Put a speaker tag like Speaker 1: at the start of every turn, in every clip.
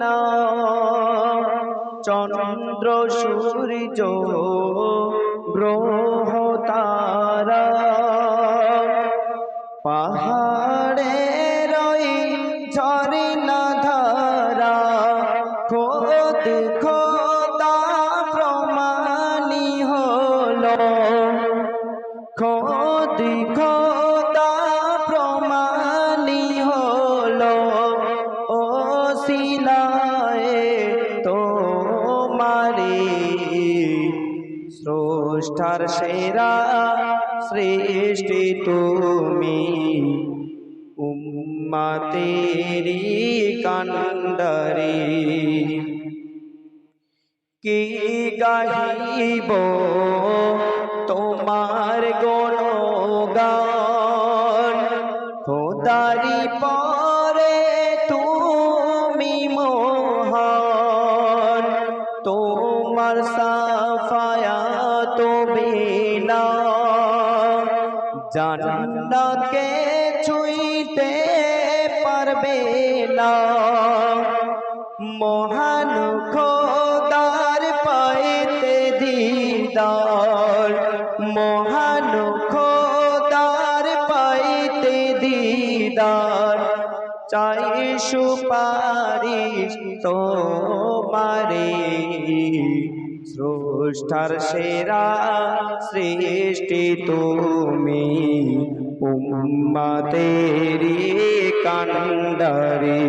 Speaker 1: না চন্দ্র, সূর্য, গ্রহ, তারা। পাহাড়ের ওই ঝর্ণা ধারা খোদ খোদা প্রমাণী হলো। খোদ খোদা প্রমাণী হলো। ও সিলায় স্রষ্টার সেরা সৃষ্টি তুমি। উম্মাতেরি কান্ডারি। কি গাহিব তোমার গণগান? খোদারি পরে তুমি মহান। তোমার সাফায়া জান্নাতকে ছুঁইতে পারবে না। মহান খোদার পাইতে দিদার। মহান খোদার পাইতে দিদার। চাই সুপারিশ তোমারে স্রষ্টার সেরা সৃষ্টি তুমি। উম্মাতেরি কান্ডারি।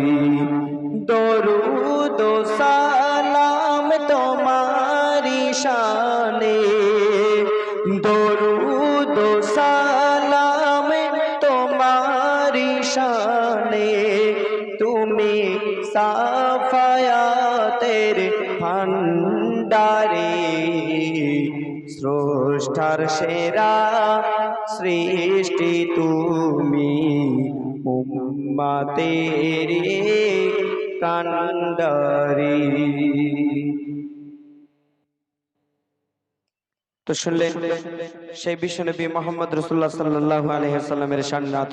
Speaker 1: দরুদ ও সালাম তোমারি শানে। দরুদ ও সালাম তোমারি শানে। তুমি সাফায়াতের ভান্ডারে স্রষ্টার সেরা সৃষ্টি তুমি। উম্মাতেরি কান্ডারি। তো শুনলেন, সেই বিশ্বনবী মোহাম্মদ রসুল্লাহ সাল্লাহ আলহিহাল্লামের সান্নাত